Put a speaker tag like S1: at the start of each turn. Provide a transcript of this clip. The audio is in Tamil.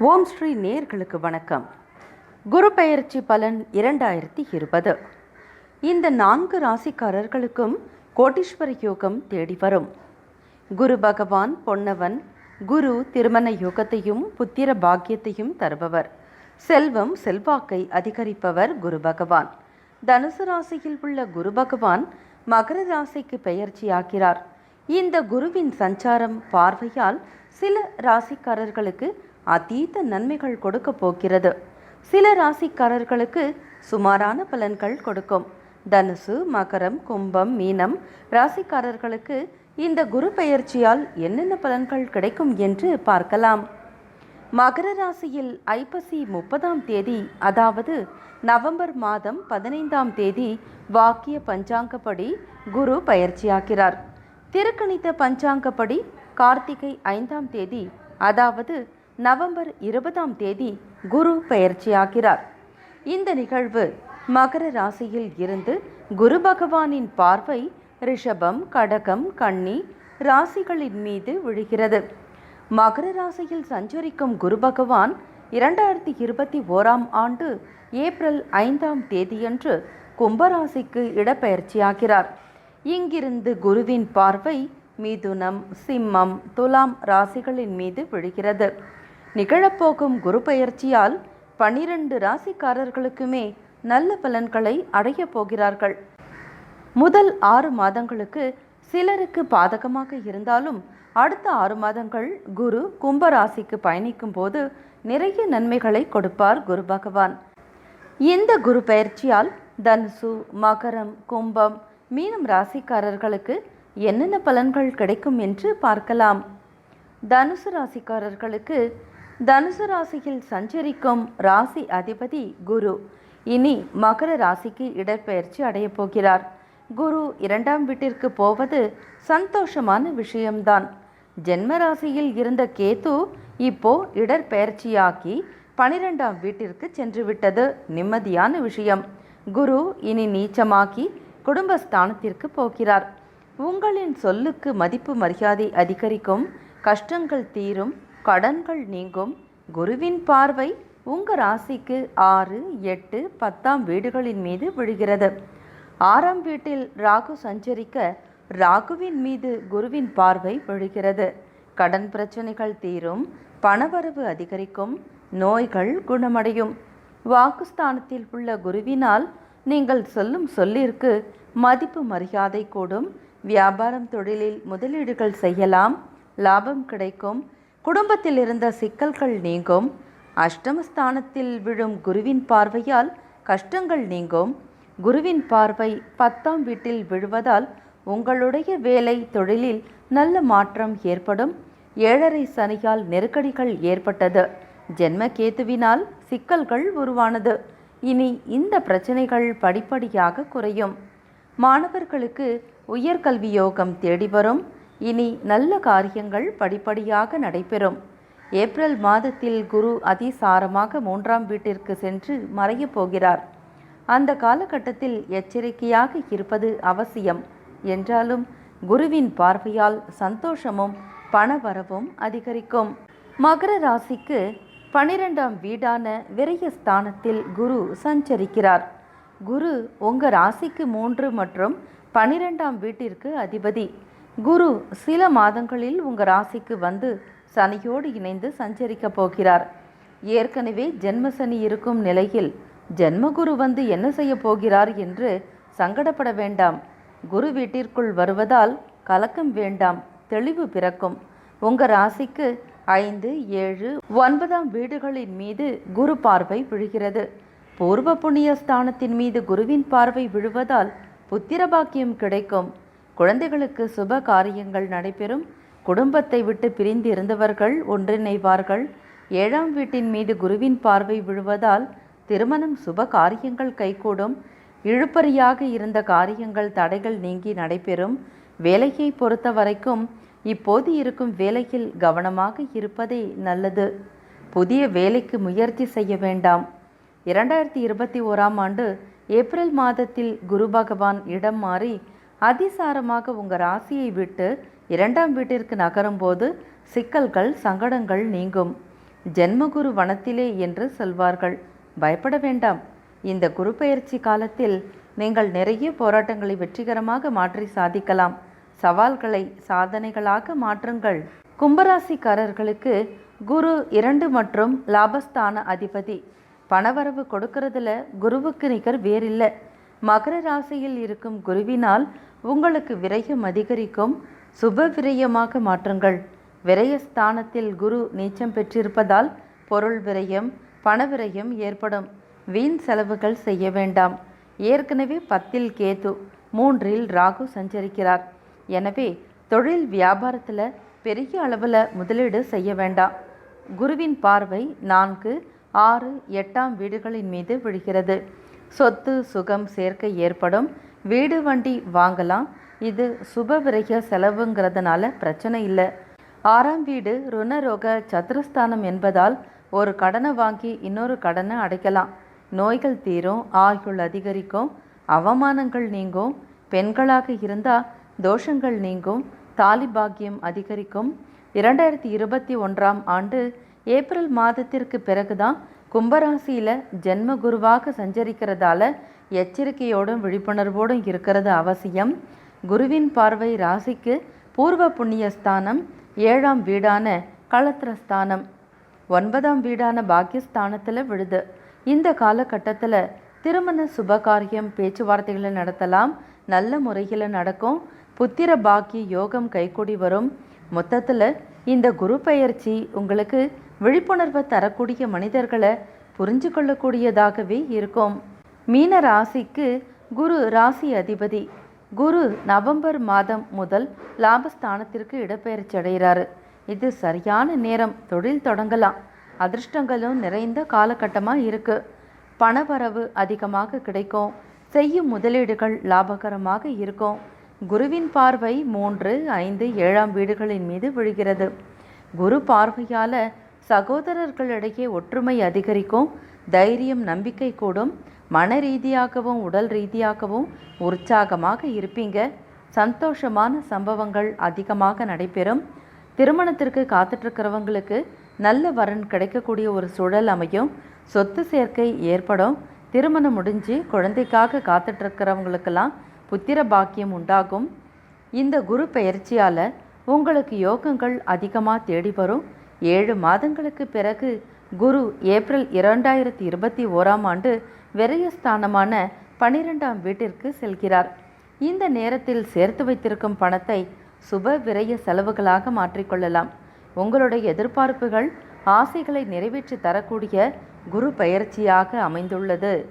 S1: ஓம் ஸ்ரீ நேர்களுக்கு வணக்கம். குரு பெயர்ச்சி பலன் இரண்டாயிரத்தி இருபது. இந்த நான்கு ராசிக்காரர்களுக்கும் கோட்டீஸ்வர யோகம் தேடி வரும். குரு பகவான் பொன்னவன் குரு திருமண யோகத்தையும் புத்திர பாக்கியத்தையும் தருபவர். செல்வம் செல்வாக்கை அதிகரிப்பவர் குரு பகவான். தனுசு ராசியில் உள்ள குரு பகவான் மகர ராசிக்கு பெயர்ச்சியாகிறார் இந்த குருவின் சஞ்சாரம் பார்வையால் சில ராசிக்காரர்களுக்கு அதீத நன்மைகள் கொடுக்க போகிறது. சில ராசிக்காரர்களுக்கு சுமாரான பலன்கள் கொடுக்கும். தனுசு மகரம் கும்பம் மீனம் ராசிக்காரர்களுக்கு இந்த குரு பெயர்ச்சியால் என்னென்ன பலன்கள் கிடைக்கும் என்று பார்க்கலாம். மகர ராசியில் ஐப்பசி முப்பதாம் தேதி அதாவது நவம்பர் மாதம் பதினைந்தாம் தேதி வாக்கிய பஞ்சாங்கப்படி குரு பயிற்சியாகிறார் திருக்கணித பஞ்சாங்கப்படி கார்த்திகை ஐந்தாம் தேதி அதாவது நவம்பர் இருபதாம் தேதி குரு பெயர்ச்சியாகிறார். இந்த நிகழ்வு மகர ராசியில் இருந்து குரு பகவானின் பார்வை ரிஷபம் கடகம் கன்னி ராசிகளின் மீது விழுகிறது. மகர ராசியில் சஞ்சரிக்கும் குரு பகவான் இரண்டாயிரத்தி இருபத்தி ஓராம் ஆண்டு ஏப்ரல் ஐந்தாம் தேதியன்று கும்பராசிக்கு இடப்பெயர்ச்சியாகிறார். இங்கிருந்து குருவின் பார்வை மிதுனம் சிம்மம் துலாம் ராசிகளின் மீது விழுகிறது. நிகழப்போகும் குரு பயிற்சியால் பனிரெண்டு ராசிக்காரர்களுக்குமே நல்ல பலன்களை அடையப் போகிறார்கள். முதல் ஆறு மாதங்களுக்கு சிலருக்கு பாதகமாக இருந்தாலும் அடுத்த ஆறு மாதங்கள் குரு கும்பராசிக்கு பயணிக்கும் போது நிறைய நன்மைகளை கொடுப்பார் குரு பகவான். இந்த குரு பயிற்சியால் தனுசு மகரம் கும்பம் மீனம் ராசிக்காரர்களுக்கு என்னென்ன பலன்கள் கிடைக்கும் என்று பார்க்கலாம். தனுசு ராசிக்காரர்களுக்கு தனுசு ராசியில் சஞ்சரிக்கும் ராசி அதிபதி குரு. இனி மகர ராசிக்கு இடப்பெயர்ச்சி அடையப் போகிறார். குரு இரண்டாம் வீட்டிற்கு போவது சந்தோஷமான விஷயம்தான். ஜென்ம ராசியில் இருந்த கேது இப்போ இடற்பெயர்ச்சியாக்கி பனிரெண்டாம் வீட்டிற்கு சென்று விட்டது நிம்மதியான விஷயம். குரு இனி நீச்சமாக்கி குடும்பஸ்தானத்திற்கு போகிறார். உங்களின் சொல்லுக்கு மதிப்பு மரியாதை அதிகரிக்கும். கஷ்டங்கள் தீரும். கடன்கள் நீங்கும். குருவின் பார்வை உங்க ராசிக்கு ஆறு எட்டு பத்தாம் வீடுகளின் மீது விழுகிறது. ஆறாம் வீட்டில் ராகு சஞ்சரிக்க ராகுவின் மீது குருவின் பார்வை விழுகிறது. கடன் பிரச்சனைகள் தீரும் பணவரவு அதிகரிக்கும் நோய்கள் குணமடையும். வாக்குஸ்தானத்தில் உள்ள குருவினால் நீங்கள் சொல்லும் சொல்லிற்கு மதிப்பு மரியாதை கூடும். வியாபாரம் தொழிலில் முதலீடுகள் செய்யலாம் லாபம் கிடைக்கும். குடும்பத்தில் இருந்த சிக்கல்கள் நீங்கும். அஷ்டமஸ்தானத்தில் விழும் குருவின் பார்வையால் கஷ்டங்கள் நீங்கும். குருவின் பார்வை பத்தாம் வீட்டில் விழுவதால் உங்களுடைய வேலை தொழிலில் நல்ல மாற்றம் ஏற்படும். ஏழரை சனியால் நெருக்கடிகள் ஏற்பட்டது. ஜென்ம கேத்துவினால் சிக்கல்கள் உருவானது. இனி இந்த பிரச்சனைகள் படிப்படியாக குறையும். மாணவர்களுக்கு உயர்கல்வி யோகம் தேடி வரும். இனி நல்ல காரியங்கள் படிப்படியாக நடைபெறும். ஏப்ரல் மாதத்தில் குரு அதிசாரமாக மூன்றாம் வீட்டிற்கு சென்று மறையப் போகிறார். அந்த காலகட்டத்தில் எச்சரிக்கையாக இருப்பது அவசியம். என்றாலும் குருவின் பார்வையால் சந்தோஷமும் பணவரவும் அதிகரிக்கும். மகர ராசிக்கு பனிரெண்டாம் வீடான விரயஸ்தானத்தில் குரு சஞ்சரிக்கிறார். குரு உங்கள் ராசிக்கு மூன்று மற்றும் பனிரெண்டாம் வீட்டிற்கு அதிபதி. குரு சில மாதங்களில் உங்கள் ராசிக்கு வந்து சனியோடு இணைந்து சஞ்சரிக்கப் போகிறார். ஏற்கனவே ஜென்மசனி இருக்கும் நிலையில் ஜென்மகுரு வந்து என்ன செய்ய போகிறார் என்று சங்கடப்பட வேண்டாம். குரு வீட்டிற்குள் வருவதால் கலக்கம் வேண்டாம் தெளிவு பிறக்கும். உங்கள் ராசிக்கு ஐந்து ஏழு ஒன்பதாம் வீடுகளின் மீது குரு பார்வை விழுகிறது. பூர்வ புண்ணிய ஸ்தானத்தின் மீது குருவின் பார்வை விழுவதால் புத்திர பாக்கியம் கிடைக்கும். குழந்தைகளுக்கு சுப காரியங்கள் நடைபெறும். குடும்பத்தை விட்டு பிரிந்து இருந்தவர்கள் ஒன்றிணைவார்கள். ஏழாம் வீட்டின் மீது குருவின் பார்வை விழுவதால் திருமணம் சுப காரியங்கள் கைகூடும். இழுப்பறியாக இருந்த காரியங்கள் தடைகள் நீங்கி நடைபெறும். வேலையை பொறுத்த வரைக்கும் இப்போது இருக்கும் வேலையில் கவனமாக இருப்பதே நல்லது. புதிய வேலைக்கு முயற்சி செய்ய வேண்டாம். இரண்டாயிரத்தி இருபத்தி ஓராம் ஆண்டு ஏப்ரல் மாதத்தில் குரு பகவான் இடம் மாறி அதிசாரமாக உங்கள் ராசியை விட்டு இரண்டாம் வீட்டிற்கு நகரும்போது சிக்கல்கள் சங்கடங்கள் நீங்கும். ஜென்மகுரு வனத்திலே என்று சொல்வார்கள். பயப்பட வேண்டாம். இந்த குரு பயிற்சி காலத்தில் நீங்கள் நிறைய போராட்டங்களை வெற்றிகரமாக மாற்றி சாதிக்கலாம். சவால்களை சாதனைகளாக மாற்றுங்கள். கும்பராசிக்காரர்களுக்கு குரு இரண்டு மற்றும் லாபஸ்தான அதிபதி. பணவரவு கொடுக்கறதுல குருவுக்கு நிகர் வேறில்லை. மகர ராசியில் இருக்கும் குருவினால் உங்களுக்கு விரயம் அதிகரிக்கும். சுப விரயமாக மாற்றுங்கள். விரயஸ்தானத்தில் குரு நீச்சம் பெற்றிருப்பதால் பொருள் விரயம் பண விரயம் ஏற்படும். வீண் செலவுகள் செய்ய வேண்டாம். ஏற்கனவே பத்தில் கேது மூன்றில் ராகு சஞ்சரிக்கிறார். எனவே தொழில் வியாபாரத்தில் பெரிய அளவில் முதலீடு செய்ய வேண்டாம். குருவின் பார்வை நான்கு ஆறு எட்டாம் வீடுகளின் மீது விழுகிறது. சொத்து சுகம் சேர்க்கை ஏற்படும். வீடு வண்டி வாங்கலாம். இது சுப விரய செலவுங்கிறதுனால பிரச்சனை இல்லை. ஆறாம் வீடு ருணரோக சத்துருஸ்தானம் என்பதால் ஒரு கடனை வாங்கி இன்னொரு கடனை அடைக்கலாம். நோய்கள் தீரும் ஆயுள் அதிகரிக்கும் அவமானங்கள் நீங்கும் பெண்களாக இருந்தால் தோஷங்கள் நீங்கும் தாலி பாக்கியம் அதிகரிக்கும். இரண்டாயிரத்தி இருபத்தி ஒன்றாம் ஆண்டு ஏப்ரல் மாதத்திற்கு பிறகுதான் கும்பராசியில் ஜென்ம குருவாக சஞ்சரிக்கிறதால எச்சரிக்கையோடும் விழிப்புணர்வோடும் இருக்கிறது அவசியம். குருவின் பார்வை ராசிக்கு பூர்வ புண்ணிய ஸ்தானம் ஏழாம் வீடான களத்திரஸ்தானம் ஒன்பதாம் வீடான பாக்கியஸ்தானத்தில் விழுது. இந்த காலகட்டத்தில் திருமண சுபகாரியம் பேச்சுவார்த்தைகளை நடத்தலாம் நல்ல முறையில் நடக்கும் புத்திர பாக்கிய யோகம் கைகூடி வரும். மொத்தத்தில் இந்த குரு பயிற்சி உங்களுக்கு விழிப்புணர்வை தரக்கூடிய மனிதர்களை புரிஞ்சு கொள்ளக்கூடியதாகவே இருக்கும். மீன ராசிக்கு குரு ராசி அதிபதி. குரு நவம்பர் மாதம் முதல் லாபஸ்தானத்திற்கு இடப்பெயர்ச்சி அடைகிறாரு. இது சரியான நேரம். தொழில் தொடங்கலாம். அதிர்ஷ்டங்களும் நிறைந்த காலகட்டமாக இருக்குது பணவரவு அதிகமாக கிடைக்கும். செய்யும் முதலீடுகள் லாபகரமாக இருக்கும். குருவின் பார்வை மூன்று ஐந்து ஏழாம் வீடுகளின் மீது விழுகிறது. குரு பார்வையால் சகோதரர்களிடையே ஒற்றுமை அதிகரிக்கும் தைரியம் நம்பிக்கை கூடும் மன ரீதியாகவும் உடல் ரீதியாகவும் உற்சாகமாக இருப்பீங்க. சந்தோஷமான சம்பவங்கள் அதிகமாக நடைபெறும். திருமணத்திற்கு காத்துட்ருக்கிறவங்களுக்கு நல்ல வரன் கிடைக்கக்கூடிய ஒரு சூழல் அமையும். சொத்து சேர்க்கை ஏற்படும். திருமணம் முடிஞ்சு குழந்தைக்காக காத்துட்ருக்கிறவங்களுக்கெல்லாம் புத்திர பாக்கியம் உண்டாகும். இந்த குரு பெயர்ச்சியால் உங்களுக்கு யோகங்கள் அதிகமாக தேடி வரும். ஏழு மாதங்களுக்கு பிறகு குரு ஏப்ரல் இரண்டாயிரத்தி இருபத்தி ஓராம் ஆண்டு விரயஸ்தானமான பனிரெண்டாம் வீட்டிற்கு செல்கிறார். இந்த நேரத்தில் சேர்த்து வைத்திருக்கும் பணத்தை சுப விரய செலவுகளாக மாற்றிக்கொள்ளலாம் உங்களுடைய எதிர்பார்ப்புகள் ஆசைகளை நிறைவேற்றி தரக்கூடிய குரு பயிற்சியாக அமைந்துள்ளது.